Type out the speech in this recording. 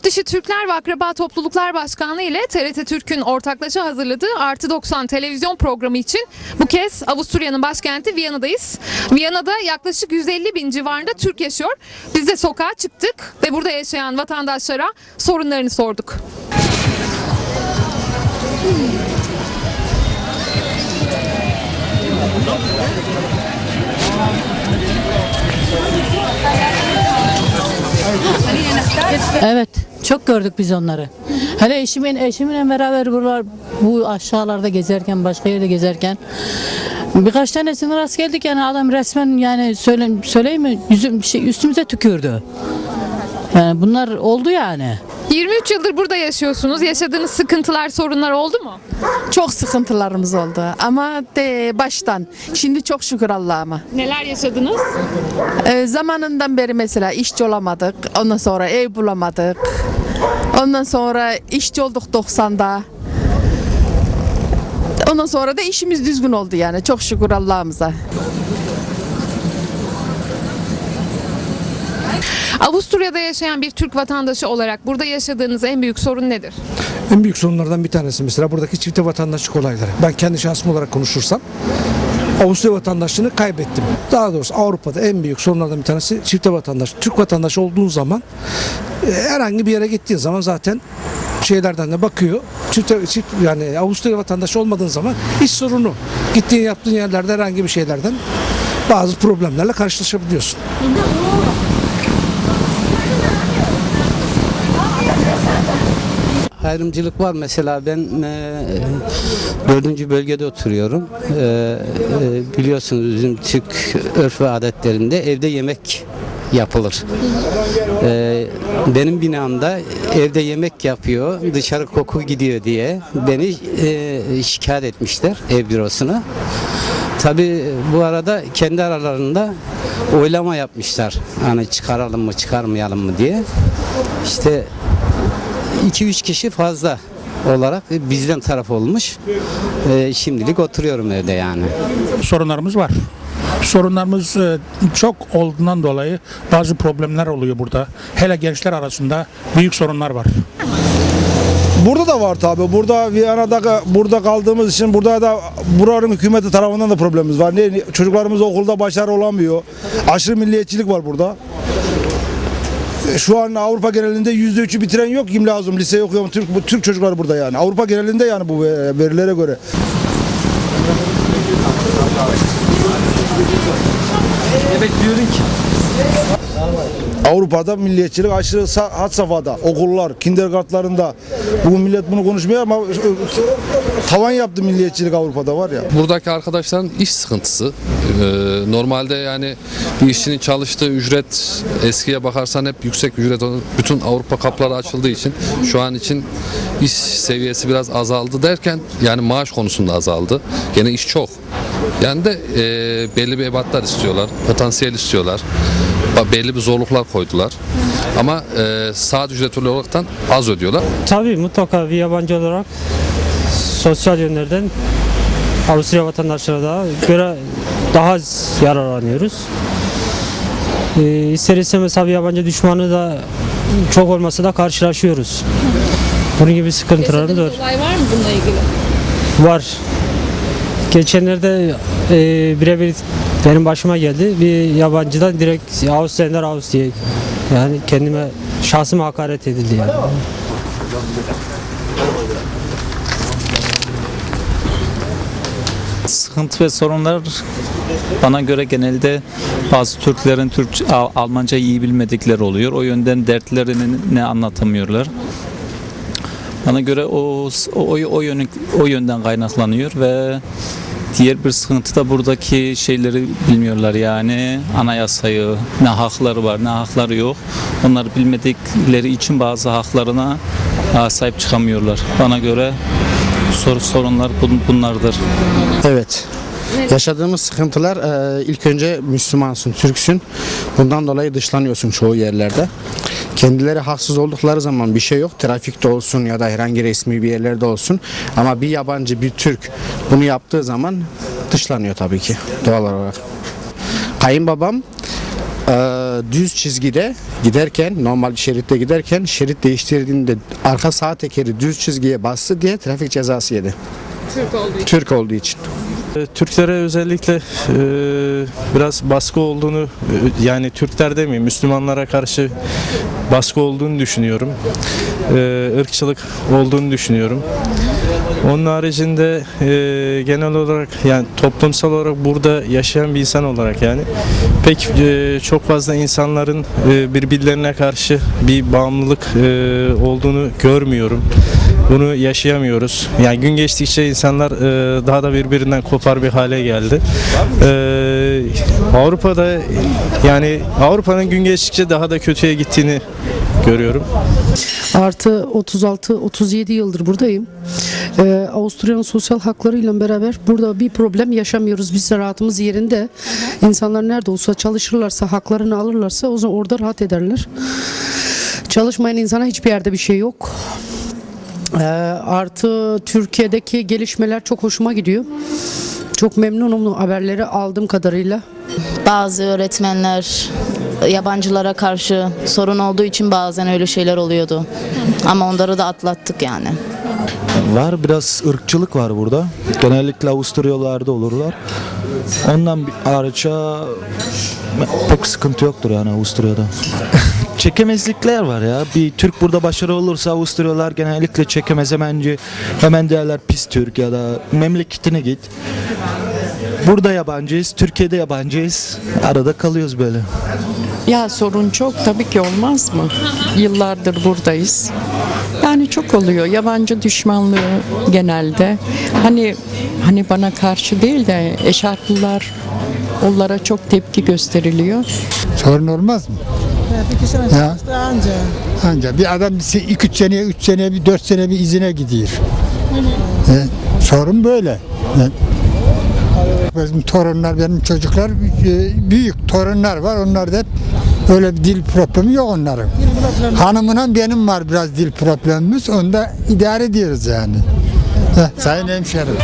Yurtdışı Türkler ve Akraba Topluluklar Başkanlığı ile TRT Türk'ün ortaklaşa hazırladığı Artı 90 televizyon programı için bu kez Avusturya'nın başkenti Viyana'dayız. Viyana'da yaklaşık 150 bin civarında Türk yaşıyor. Biz de sokağa çıktık ve burada yaşayan vatandaşlara sorunlarını sorduk. Evet, çok gördük biz onları. Hele eşimin eşimle beraber buralar bu aşağılarda gezerken, başka yerde gezerken birkaç tanesine rast geldik yani adam resmen yani söyle söyleyeyim mi yüzüm şey üstümüze tükürdü. Yani bunlar oldu yani. 23 yıldır burada yaşıyorsunuz. Yaşadığınız sıkıntılar, sorunlar oldu mu? Çok sıkıntılarımız oldu ama de baştan. Şimdi çok şükür Allah'ıma. Neler yaşadınız? Ee, zamanından beri mesela işçi olamadık. Ondan sonra ev bulamadık. Ondan sonra işçi olduk 90'da. Ondan sonra da işimiz düzgün oldu yani. Çok şükür Allah'ımıza. Avusturya'da yaşayan bir Türk vatandaşı olarak burada yaşadığınız en büyük sorun nedir? En büyük sorunlardan bir tanesi mesela buradaki çifte vatandaşlık olayları. Ben kendi şahsım olarak konuşursam Avusturya vatandaşlığını kaybettim. Daha doğrusu Avrupa'da en büyük sorunlardan bir tanesi çifte vatandaş. Türk vatandaşı olduğun zaman e, herhangi bir yere gittiğin zaman zaten şeylerden de bakıyor. Çifte, çift, yani Avusturya vatandaşı olmadığın zaman iş sorunu. Gittiğin yaptığın yerlerde herhangi bir şeylerden bazı problemlerle karşılaşabiliyorsun. Ayrımcılık var. Mesela ben e, dördüncü bölgede oturuyorum. E, e, biliyorsunuz bizim Türk örf ve adetlerinde evde yemek yapılır. E, benim binamda evde yemek yapıyor, dışarı koku gidiyor diye beni e, şikayet etmişler ev bürosuna. Tabi bu arada kendi aralarında oylama yapmışlar. Hani çıkaralım mı çıkarmayalım mı diye. İşte 2-3 kişi fazla olarak bizden taraf olmuş. Ee, şimdilik oturuyorum evde yani. sorunlarımız var. Sorunlarımız e, çok olduğundan dolayı bazı problemler oluyor burada. Hele gençler arasında büyük sorunlar var. Burada da var tabi. Burada Viyana'da burada kaldığımız için burada da buranın hükümeti tarafından da problemimiz var. Ne, çocuklarımız okulda başarı olamıyor. Aşırı milliyetçilik var burada. E, Şu an Avrupa genelinde yüzde üçü bitiren yok kim lazım lise okuyor Türk, bu Türk çocuklar burada yani. Avrupa genelinde yani bu verilere göre. Avrupa'da milliyetçilik aşırı had safhada. Okullar, kindergartlarında. Bugün millet bunu konuşmuyor ama e, tavan yaptı milliyetçilik Avrupa'da var ya. Buradaki arkadaşların iş sıkıntısı. Ee, normalde yani bir işçinin çalıştığı ücret eskiye bakarsan hep yüksek ücret. Bütün Avrupa kapları açıldığı için şu an için iş seviyesi biraz azaldı derken yani maaş konusunda azaldı. Gene iş çok. Yani de e, belli bir ebatlar istiyorlar, potansiyel istiyorlar. Ba- Belli bir zorluklar koydular. Ama e, saat ücreti olaraktan az ödüyorlar. Tabii mutlaka bir yabancı olarak sosyal yönlerden Avusturya vatandaşlara da göre daha az yararlanıyoruz. Ee, ister istemez tabii yabancı düşmanı da çok olmasa da karşılaşıyoruz. Bunun gibi sıkıntılarımız var. olay var mı bununla ilgili? Var. Geçenlerde e, birebir benim başıma geldi. Bir yabancıdan direkt Avusturyalılar Avus diye yani kendime şahsıma hakaret edildi yani. sıkıntı ve sorunlar bana göre genelde bazı Türklerin Türkçe, Al- Almanca iyi bilmedikleri oluyor. O yönden dertlerini ne anlatamıyorlar. Bana göre o o, o, yönü, o yönden kaynaklanıyor ve diğer bir sıkıntı da buradaki şeyleri bilmiyorlar yani anayasayı, ne hakları var ne hakları yok. Onları bilmedikleri için bazı haklarına aa, sahip çıkamıyorlar. Bana göre soru sorunlar bun- bunlardır. Evet. Yaşadığımız sıkıntılar e, ilk önce Müslümansın, Türksün. Bundan dolayı dışlanıyorsun çoğu yerlerde. Kendileri haksız oldukları zaman bir şey yok. Trafikte olsun ya da herhangi resmi bir yerlerde olsun. Ama bir yabancı, bir Türk bunu yaptığı zaman dışlanıyor tabii ki doğal olarak. Kayınbabam e, düz çizgide giderken normal bir şeritte giderken şerit değiştirdiğinde arka sağ tekeri düz çizgiye bastı diye trafik cezası yedi. Türk olduğu için. Türk olduğu için. E, Türklere özellikle e, biraz baskı olduğunu e, yani Türkler demeyeyim Müslümanlara karşı baskı olduğunu düşünüyorum. Irkçılık olduğunu düşünüyorum. Onun haricinde e, genel olarak yani toplumsal olarak burada yaşayan bir insan olarak yani pek e, çok fazla insanların e, birbirlerine karşı bir bağımlılık e, olduğunu görmüyorum. Bunu yaşayamıyoruz. Yani gün geçtikçe insanlar e, daha da birbirinden kopar bir hale geldi. E, Avrupa'da yani Avrupa'nın gün geçtikçe daha da kötüye gittiğini görüyorum. Artı 36-37 yıldır buradayım. Ee, Avusturya'nın sosyal haklarıyla beraber burada bir problem yaşamıyoruz. Biz de rahatımız yerinde. İnsanlar nerede olsa çalışırlarsa, haklarını alırlarsa o zaman orada rahat ederler. Çalışmayan insana hiçbir yerde bir şey yok. Ee, artı Türkiye'deki gelişmeler çok hoşuma gidiyor. Çok memnunum haberleri aldığım kadarıyla. Bazı öğretmenler yabancılara karşı sorun olduğu için bazen öyle şeyler oluyordu. Ama onları da atlattık yani. Var biraz ırkçılık var burada. Genellikle Avusturyalılarda olurlar. Ondan bir hariça pek sıkıntı yoktur yani Avusturya'da. Çekemezlikler var ya. Bir Türk burada başarılı olursa Avusturyalılar genellikle çekemez hemen, hemen derler pis Türk ya da memleketine git. Burada yabancıyız, Türkiye'de yabancıyız. Arada kalıyoruz böyle. Ya sorun çok tabii ki olmaz mı? Yıllardır buradayız. Yani çok oluyor yabancı düşmanlığı genelde. Hani hani bana karşı değil de eşarplılar onlara çok tepki gösteriliyor. Sorun olmaz mı? Ya. Anca. Anca. Bir adam 2-3 seneye, 3 seneye, bir 4 sene bir izine gidiyor. E, sorun böyle. Bizim torunlar, benim çocuklar e, büyük torunlar var. Onlar da hep öyle bir dil problemi yok onların. Hanımına benim var biraz dil problemimiz. Onu da idare ediyoruz yani. Heh, sayın hemşerim.